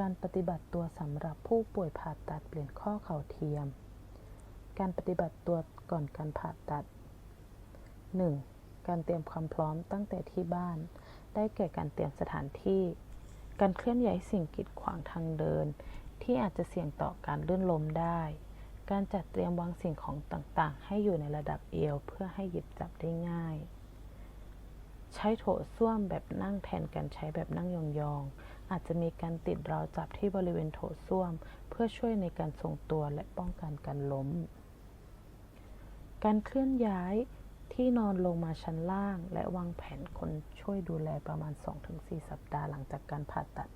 การปฏิบัติตัวสำหรับผู้ป่วยผ่าตัดเปลี่ยนข้อเข่าเทียม การปฏิบัติตัวก่อนการผ่าตัด 1. การเตรียมความพร้อมตั้งแต่ที่บ้าน ได้แก่การเตรียมสถานที่ การเคลื่อนย้ายสิ่งกีดขวางทางเดิน ที่อาจจะเสี่ยงต่อการลื่นล้มได้ การจัดเตรียมวางสิ่งของต่างๆ ให้อยู่ในระดับเอวเพื่อให้หยิบจับได้ง่าย ใช้โถส้วมแบบนั่งแทนการใช้แบบนั่งยองๆ อาจจะมีการติดราวจับที่บริเวณโถส้วม เพื่อช่วยในการทรงตัวและป้องกันการล้ม การเคลื่อนย้ายที่นอนลงมาชั้นล่าง และวางแผนคนช่วยดูแลประมาณ 2-4 สัปดาห์หลังจากการผ่าตัด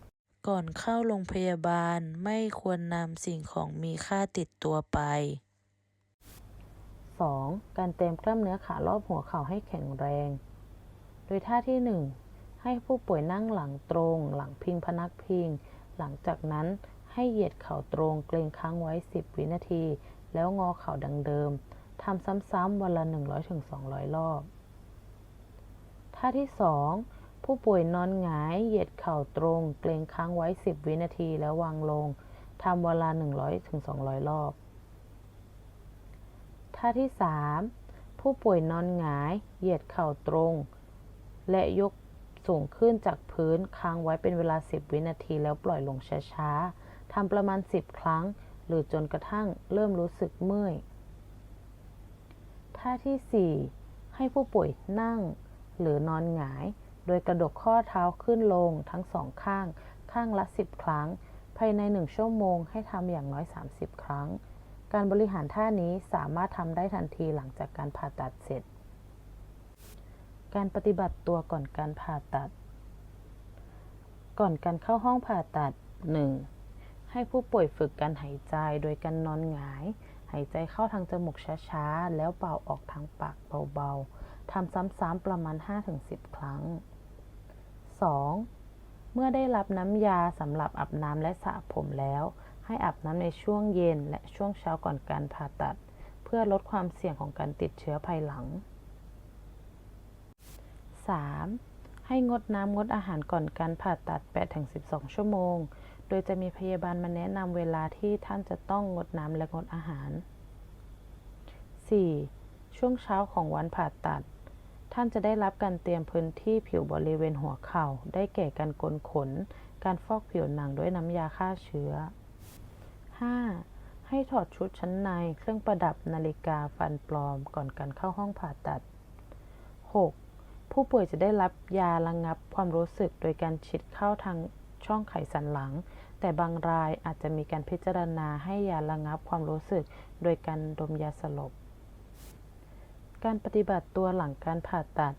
ก่อนเข้าโรงพยาบาลไม่ควรนำสิ่งของมีค่าติดตัวไป 2. การเตรียมกล้ามเนื้อขารอบหัวเข่าให้แข็งแรง โดยท่าที่ 1 ให้ผู้ป่วยนั่งหลังตรง หลังพิงพนักพิง หลังจากนั้นให้เหยียดเข่าตรงเกรงค้างไว้ 10 วินาที แล้วงอเข่าดังเดิมทำซ้ำๆวันละ 100-200 รอบ ท่าที่ 2 ผู้ป่วยนอนหงาย เหยียดเข่าตรง เกรงค้างไว้ 10 วินาทีแล้ววางลงทำวันละ100-200 รอบ ท่าที่ 3 ผู้ป่วยนอนหงาย เหยียดเข่าตรง และยก สูงขึ้นจากพื้นค้างไว้เป็นเวลา 10 วินาทีแล้วปล่อยลงช้าๆทำประมาณ 10 ครั้ง หรือจนกระทั่งเริ่มรู้สึกเมื่อย ท่าที่ 4 ให้ผู้ป่วยนั่งหรือนอนหงาย โดยกระดกข้อเท้าขึ้นลงทั้งสองข้าง ข้างละ 10 ครั้ง ภายใน 1 ชั่วโมงให้ทำอย่างน้อย 30 ครั้ง การบริหารท่านี้สามารถทำได้ทันทีหลังจากการผ่าตัดเสร็จ การปฏิบัติตัวก่อนการผ่าตัด ก่อนการเข้าห้องผ่าตัด 1. ให้ผู้ป่วยฝึกการหายใจโดยการนอนหงาย หายใจเข้าทางจมูกช้าๆ แล้วเป่าออกทางปากเบาๆ ทำซ้ำๆประมาณ 5-10 ครั้ง 2. เมื่อได้รับน้ำยาสำหรับอาบน้ำและสระผมแล้ว ให้อาบน้ำในช่วงเย็นและช่วงเช้าก่อนการผ่าตัด เพื่อลดความเสี่ยงของการติดเชื้อภายหลัง 3. ให้งดน้ำงดอาหารก่อนการผ่าตัด 8-12 ชั่วโมง โดยจะมีพยาบาลมาแนะนำเวลาที่ท่านจะต้องงดน้ำและงดอาหาร 4. ช่วงเช้าของวันผ่าตัด ท่านจะได้รับการเตรียมพื้นที่ผิวบริเวณหัวเข่า ได้แก่การกลนขน การฟอกผิวหนังด้วยน้ำยาฆ่าเชื้อ 5. ให้ถอดชุดชั้นใน เครื่องประดับนาฬิกาฟันปลอมก่อนการเข้าห้องผ่าตัด 6. ผู้ป่วยจะได้รับยาระงับความรู้สึกโดยการฉีดเข้าทางช่องไขสันหลัง แต่บางรายอาจจะมีการพิจารณาให้ยาระงับความรู้สึก โดยการดมยาสลบ การปฏิบัติตัวหลังการผ่าตัด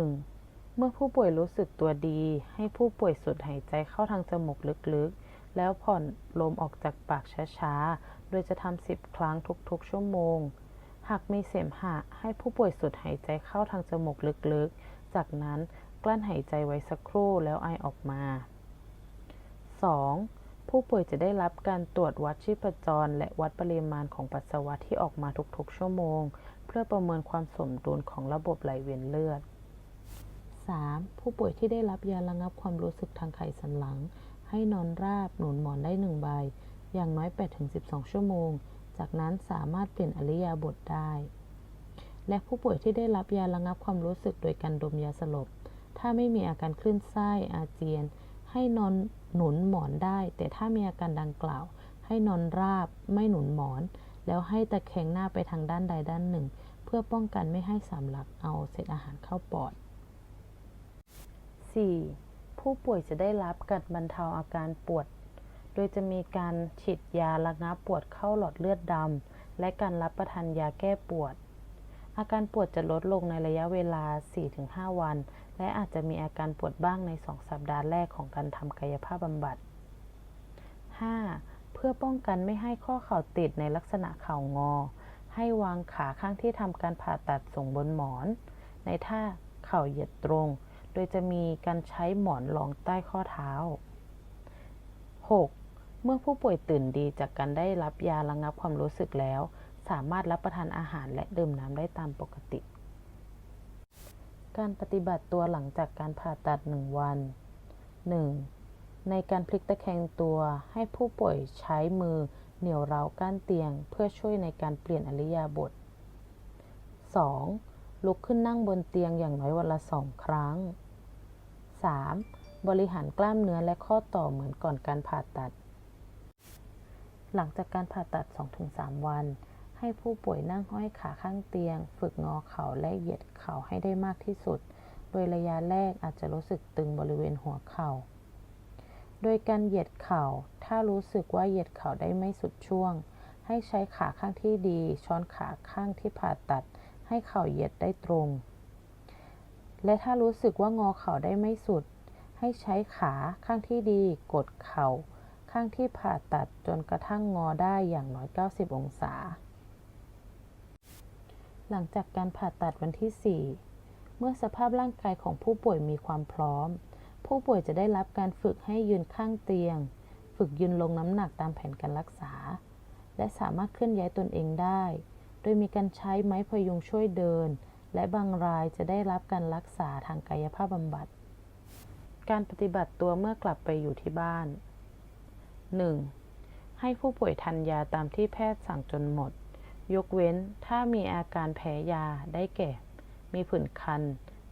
1. เมื่อผู้ป่วยรู้สึกตัวดี ให้ผู้ป่วยสูดหายใจเข้าทางจมูกลึกๆ แล้วผ่อนลมออกจากปากช้าๆ โดยจะทำ 10 ครั้งทุกๆ ชั่วโมง หากมีเสมหะให้ผู้ป่วยสูดหายใจเข้าทางจมูกลึกๆ จากนั้นกลั้นหายใจไว้สักครู่แล้วไอออกมา 2. ผู้ป่วยจะได้รับการตรวจวัดชีพจร และวัดปริมาณของปัสสาวะที่ออกมาทุกๆ ชั่วโมง เพื่อประเมินความสมดุลของระบบไหลเวียนเลือด 3. ผู้ป่วยที่ได้รับยาระงับความรู้สึกทางไขสันหลัง ให้นอนราบหนุนหมอนได้1ใบ อย่างน้อย 8-12 ชั่วโมง จากนั้นสามารถเปลี่ยนอริยาบทได้ และผู้ป่วยที่ได้รับยาระงับความรู้สึกโดยการดมยาสลบ ถ้าไม่มีอาการคลื่นไส้อาเจียน ให้นอนหนุนหมอนได้ แต่ถ้ามีอาการดังกล่าว ให้นอนราบไม่หนุนหมอน แล้วให้ตะแคงหน้าไปทางด้านใดด้านหนึ่ง เพื่อป้องกันไม่ให้สำลักเอาเศษอาหารเข้าปอด 4. ผู้ป่วยจะได้รับการบรรเทาอาการปวด โดยจะมีการฉีดยาระงับปวดเข้าหลอดเลือดดำ และการรับประทานยาแก้ปวด อาการปวดจะลดลงในระยะเวลา 4-5 วัน และอาจจะมีอาการปวดบ้างใน 2 สัปดาห์แรกของการทำกายภาพบำบัด 5. เพื่อป้องกันไม่ให้ข้อเข่าติดในลักษณะเข่างอ ให้วางขาข้างที่ทำการผ่าตัดส่งบนหมอน ในท่าเข่าเหยียดตรง โดยจะมีการใช้หมอนรองใต้ข้อเท้า 6. เมื่อผู้ป่วยตื่นดีจากการได้รับยาระงับความรู้สึกแล้ว สามารถรับประทานอาหารและดื่มน้ำได้ตามปกติ การปฏิบัติตัวหลังจากการผ่าตัด 1 วัน 1. ในการพลิกตะแคงตัวให้ผู้ป่วยใช้มือเหนี่ยวรั้วก้านเตียง เพื่อช่วยในการเปลี่ยนอริยาบถ 2. ลุกขึ้นนั่งบนเตียงอย่างน้อยวันละสองครั้ง 3. บริหารกล้ามเนื้อและข้อต่อเหมือนก่อนการผ่าตัด หลังจากการผ่าตัด 2-3 วัน ให้ผู้ป่วยนั่งห้อยขาข้างเตียง ฝึกงอเข่าและเหยียดเข่าให้ได้มากที่สุด โดยระยะแรกอาจจะรู้สึกตึงบริเวณหัวเข่า โดยการเหยียดเข่า ถ้ารู้สึกว่าเหยียดเข่าได้ไม่สุดช่วง ให้ใช้ขาข้างที่ดี ช้อนขาข้างที่ผ่าตัด ให้เข่าเหยียดได้ตรง และถ้ารู้สึกว่างอเข่าได้ไม่สุด ให้ใช้ขาข้างที่ดี กดเข่า ข้างที่ผ่าตัดจนกระทั่งงอได้อย่างน้อย 90 องศา หลังจากการผ่าตัดวันที่ 4 เมื่อสภาพร่างกายของผู้ป่วยมีความพร้อม ผู้ป่วยจะได้รับการฝึกให้ยืนข้างเตียง ฝึกยืนลงน้ำหนักตามแผนการรักษา และสามารถเคลื่อนย้ายตนเองได้ โดยมีการใช้ไม้พยุงช่วยเดิน และบางรายจะได้รับการรักษาทางกายภาพบำบัดการปฏิบัติตัวเมื่อกลับไปอยู่ที่บ้าน 1. ให้ผู้ป่วยทานยาตามที่แพทย์สั่งจนหมด ยกเว้นถ้ามีอาการแพ้ยาได้แก่ มีผื่นคัน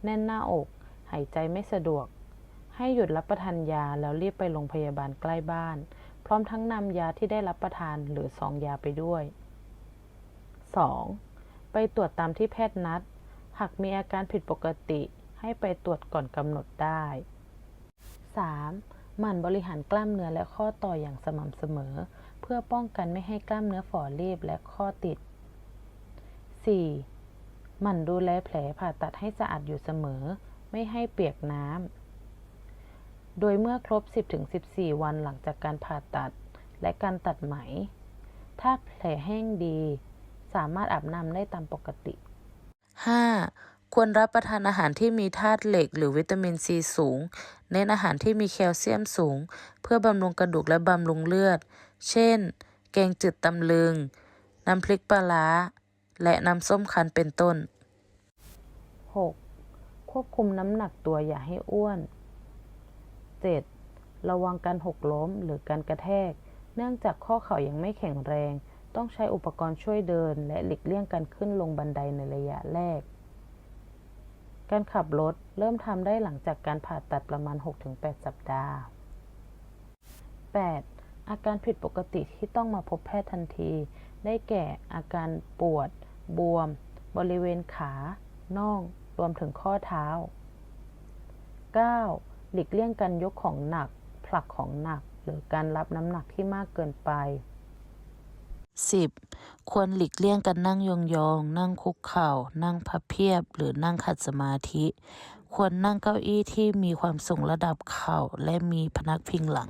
แน่นหน้าอก หายใจไม่สะดวก ให้หยุดรับประทานยาแล้วรีบไปโรงพยาบาลใกล้บ้าน พร้อมทั้งนำยาที่ได้รับประทานหรือซองยาไปด้วย 2. ไปตรวจตามที่แพทย์นัด หากมีอาการผิดปกติ ให้ไปตรวจก่อนกำหนดได้ 3. หมั่นบริหารกล้ามเนื้อและข้อต่ออย่างสม่ำเสมอ เพื่อป้องกันไม่ให้กล้ามเนื้อฝ่อรีบและข้อติด 4. หมั่นดูแลแผลผ่าตัดให้สะอาดอยู่เสมอ ไม่ให้เปียกน้ำ โดยเมื่อครบ 10-14 วันหลังจากการผ่าตัดและการตัดไหม ถ้าแผลแห้งดี สามารถอาบน้ำได้ตามปกติ 5. ควรรับประทานอาหารที่มีธาตุเหล็ก หรือวิตามินซีสูง เน้นอาหารที่มีแคลเซียมสูง เพื่อบำรุงกระดูกและบำรุงเลือด เช่น แกงจืดตำลึง น้ำพริกปลาร้า และน้ำส้มคั้นเป็นต้น 6. ควบคุมน้ำหนักตัวอย่าให้อ้วน 7. ระวังการหกล้มหรือการกระแทก เนื่องจากข้อเข่ายังไม่แข็งแรง ต้องใช้อุปกรณ์ช่วยเดิน และหลีกเลี่ยงการขึ้นลงบันไดในระยะแรก การขับรถเริ่มทำได้หลังจากการผ่าตัดประมาณ 6-8 สัปดาห์ 8. อาการผิดปกติที่ต้องมาพบแพทย์ทันที ได้แก่อาการปวด บวม บริเวณขาน่อง รวมถึงข้อเท้า 9. หลีกเลี่ยงการยกของหนัก ผลักของหนัก หรือการรับน้ำหนักที่มากเกินไป 10. ควรหลีกเลี่ยงการนั่งยองๆ นั่งคุกเข่า นั่งพับเพียบ หรือนั่งขัดสมาธิ ควรนั่งเก้าอี้ที่มีความสูงระดับเข่าและมีพนักพิงหลัง